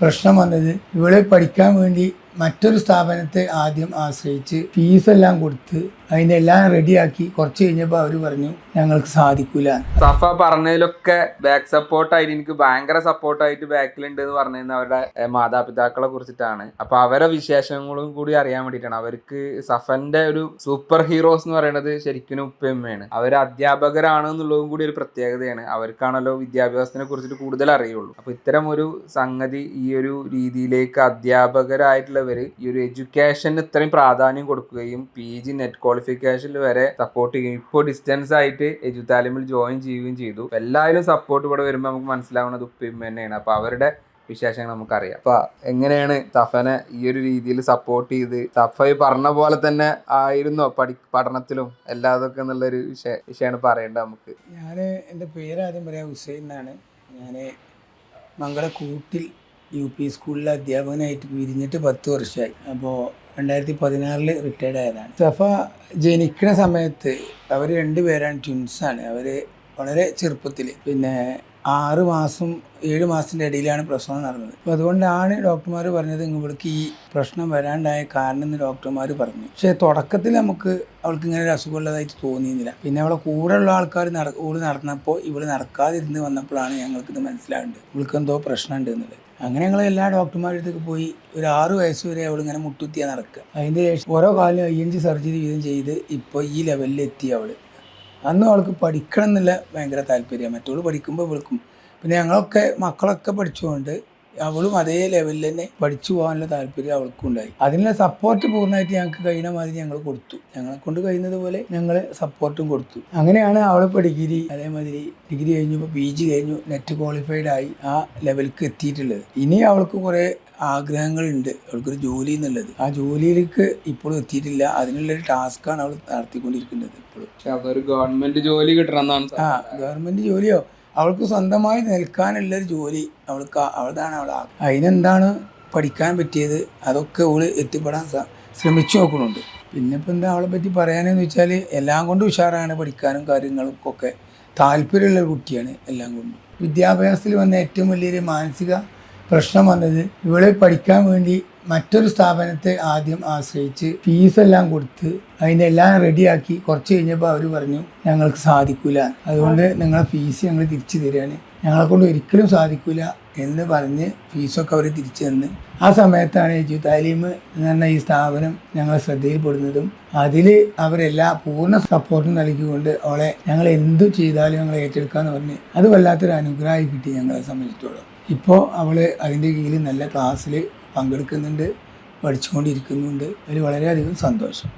പ്രശ്നം വന്നത് ഇവളെ പഠിക്കാൻ വേണ്ടി മറ്റൊരു സ്ഥാപനത്തെ ആദ്യം ആശ്രയിച്ച് ഫീസെല്ലാം കൊടുത്ത് അതിന്റെ എല്ലാം റെഡിയാക്കി കുറച്ച് കഴിഞ്ഞപ്പോൾ അവർ പറഞ്ഞു ഞങ്ങൾക്ക് സാധിക്കൂല. സഫ പറഞ്ഞതിലൊക്കെ ബാക്ക് സപ്പോർട്ടായിട്ട് എനിക്ക് ഭയങ്കര സപ്പോർട്ടായിട്ട് ബാക്കിലുണ്ട് എന്ന് പറഞ്ഞിരുന്ന അവരുടെ മാതാപിതാക്കളെ കുറിച്ചിട്ടാണ്. അപ്പൊ അവരെ വിശേഷങ്ങളും കൂടി അറിയാൻ വേണ്ടിയിട്ടാണ്. അവർക്ക് സഫന്റെ ഒരു സൂപ്പർ ഹീറോസ് എന്ന് പറയുന്നത് ശരിക്കും ഉപ്പയമ്മയാണ് അവർ അധ്യാപകരാണ് എന്നുള്ളതും കൂടി ഒരു പ്രത്യേകതയാണ്. അവർക്കാണല്ലോ വിദ്യാഭ്യാസത്തിനെ കുറിച്ചിട്ട് കൂടുതൽ അറിയുള്ളൂ. അപ്പൊ ഇത്തരം ഒരു സംഗതി ഈ ഒരു രീതിയിലേക്ക് അധ്യാപകരായിട്ടുള്ളവർ ഈ ഒരു എഡ്യൂക്കേഷന് ഇത്രയും പ്രാധാന്യം കൊടുക്കുകയും പി ജി നെറ്റ് ക്വാളിഫിക്കേഷനിൽ വരെ സപ്പോർട്ട് ചെയ്യുകയും ഇപ്പോൾ ഡിസ്റ്റൻസ് ആയിട്ട് എജു താലിമിൽ ജോയിൻ ചെയ്യുകയും ചെയ്തു. എല്ലാവരും സപ്പോർട്ട് ഇവിടെ വരുമ്പോൾ നമുക്ക് മനസ്സിലാവുന്നത് ഉപ്പിമ്മ തന്നെയാണ്. അപ്പൊ അവരുടെ വിശേഷങ്ങൾ നമുക്കറിയാം. അപ്പൊ എങ്ങനെയാണ് തഫനെ ഈ ഒരു രീതിയിൽ സപ്പോർട്ട് ചെയ്ത് തഫ ഈ പറഞ്ഞ പോലെ തന്നെ ആയിരുന്നോ പഠി പഠനത്തിലും എല്ലാതൊക്കെ എന്നുള്ളൊരു വിഷയ വിഷയമാണ് പറയേണ്ടത് നമുക്ക്. ഞാൻ എന്റെ പേര് ആദ്യം പറയാം ഹുസൈൻ എന്നാണ് ഞാൻ മംഗളക്കൂട്ടിൽ യു പി സ്കൂളിലെ അധ്യാപകനായിട്ട് പിരിഞ്ഞിട്ട് പത്ത് വർഷമായി. അപ്പോൾ രണ്ടായിരത്തി പതിനാറിൽ റിട്ടയർഡ് ആയതാണ്. സഫ ജനിക്കുന്ന സമയത്ത് അവർ രണ്ടുപേരാണ് ട്വിൻസാണ് അവർ വളരെ ചെറുപ്പത്തിൽ പിന്നെ ആറ് മാസം ഏഴ് മാസത്തിന്റെ ഇടയിലാണ് പ്രസവം നടന്നത്. അപ്പോൾ അതുകൊണ്ടാണ് ഡോക്ടർമാർ പറഞ്ഞത് ഇവൾക്ക് ഈ പ്രശ്നം വരാണ്ടായ കാരണം എന്ന് ഡോക്ടർമാർ പറഞ്ഞു. പക്ഷേ തുടക്കത്തിൽ നമുക്ക് അവൾക്ക് ഇങ്ങനെ ഒരു അസുഖമുള്ളതായിട്ട് തോന്നിയിരുന്നില്ല. പിന്നെ അവളെ കൂടെ ഉള്ള ആൾക്കാർ നട ഓൾ നടന്നപ്പോൾ ഇവൾ നടക്കാതിരുന്ന് വന്നപ്പോഴാണ് ഞങ്ങൾക്കിത് മനസ്സിലാകേണ്ടത്. ഇവൾക്ക് എന്തോ പ്രശ്നമുണ്ട് എന്നുള്ളത് അങ്ങനെ ഞങ്ങൾ എല്ലാ ഡോക്ടർമാരുടെ അടുത്തേക്ക് പോയി ഒരു ആറു വയസ്സ് വരെ അവൾ ഇങ്ങനെ മുട്ടുത്തിയാ നടക്കുക. അതിന്റെ ശേഷം ഓരോ കാലിലും ജി സർജറി വീതം ചെയ്ത് ഇപ്പോൾ ഈ ലെവലിൽ എത്തി അവൾ അന്നും അവൾക്ക് പഠിക്കണം എന്നുള്ള ഭയങ്കര താല്പര്യമാണ്. മറ്റവൾ പഠിക്കുമ്പോൾ ഇവൾക്കും. പിന്നെ ഞങ്ങളൊക്കെ മക്കളൊക്കെ പഠിച്ചുകൊണ്ട് അവളും അതേ ലെവലിൽ തന്നെ പഠിച്ചു പോകാനുള്ള താല്പര്യം അവൾക്കും ഉണ്ടായി. അതിനുള്ള സപ്പോർട്ട് പൂർണമായിട്ട് ഞങ്ങൾക്ക് കഴിയുന്ന മാതിരി ഞങ്ങൾ കൊടുത്തു. ഞങ്ങളെ കൊണ്ട് കഴിയുന്നത് പോലെ ഞങ്ങൾ സപ്പോർട്ടും കൊടുത്തു. അങ്ങനെയാണ് അവളിപ്പോൾ ഡിഗ്രി അതേമാതിരി ഡിഗ്രി കഴിഞ്ഞപ്പോൾ പി ജി കഴിഞ്ഞു നെറ്റ് ക്വാളിഫൈഡ് ആയി ആ ലെവലിലേക്ക് എത്തിയിട്ടുള്ളത്. ഇനി അവൾക്ക് കുറേ ആഗ്രഹങ്ങളുണ്ട്. അവൾക്കൊരു ജോലി എന്നുള്ളത്. ആ ജോലിയിലേക്ക് ഇപ്പോഴും എത്തിയിട്ടില്ല. അതിനുള്ളൊരു ടാസ്ക്കാണ് അവൾ നടത്തിക്കൊണ്ടിരിക്കുന്നത് ഇപ്പോഴും. ഗവൺമെന്റ് ജോലി കിട്ടണം ആ ഗവൺമെന്റ് ജോലിയോ? അവൾക്ക് സ്വന്തമായി നിൽക്കാനുള്ളൊരു ജോലി അവൾക്ക് അവളതാണ് അവൾ അതിനെന്താണ് പഠിക്കാൻ പറ്റിയത്? അതൊക്കെ അവൾ എത്തിപ്പെടാൻ ശ്രമിച്ചു നോക്കുന്നുണ്ട്. പിന്നെ ഇപ്പം എന്താ അവളെ പറ്റി പറയാനെന്ന് വെച്ചാൽ എല്ലാം കൊണ്ടും ഉഷാറാണ് പഠിക്കാനും കാര്യങ്ങൾക്കൊക്കെ. താല്പര്യമുള്ള കുട്ടിയാണ് എല്ലാം കൊണ്ടും. വിദ്യാഭ്യാസത്തിൽ വന്ന ഏറ്റവും വലിയൊരു മാനസിക പ്രശ്നം വന്നത് ഇവളെ പഠിക്കാൻ വേണ്ടി മറ്റൊരു സ്ഥാപനത്തെ ആദ്യം ആശ്രയിച്ച് ഫീസെല്ലാം കൊടുത്ത് അതിനെല്ലാം റെഡിയാക്കി കുറച്ച് കഴിഞ്ഞപ്പോൾ അവർ പറഞ്ഞു ഞങ്ങൾക്ക് സാധിക്കില്ല അതുകൊണ്ട് നിങ്ങളെ ഫീസ് ഞങ്ങൾ തിരിച്ചു തരികയാണ് ഞങ്ങളെ കൊണ്ട് ഒരിക്കലും സാധിക്കില്ല എന്ന് പറഞ്ഞ് ഫീസൊക്കെ അവർ തിരിച്ചു തന്ന്. ആ സമയത്താണ് എജു താലീം എന്ന് പറഞ്ഞ ഈ സ്ഥാപനം ഞങ്ങൾ ശ്രദ്ധയിൽപ്പെടുന്നതും അതിൽ അവരെല്ലാ പൂർണ സപ്പോർട്ടും നൽകിക്കൊണ്ട് അവളെ ഞങ്ങൾ എന്തു ചെയ്താലും ഞങ്ങൾ ഏറ്റെടുക്കാമെന്ന് പറഞ്ഞ്. അത് വല്ലാത്തൊരു അനുഗ്രഹമായി കിട്ടി ഞങ്ങളെ സംബന്ധിച്ചിടത്തോളം ഇപ്പോൾ അവൾ അതിന്റെ കീഴിൽ നല്ല ക്ലാസ്സിൽ പങ്കെടുക്കുന്നുണ്ട് പഠിച്ചുകൊണ്ടിരിക്കുന്നുണ്ട്. അതിൽ വളരെയധികം സന്തോഷം.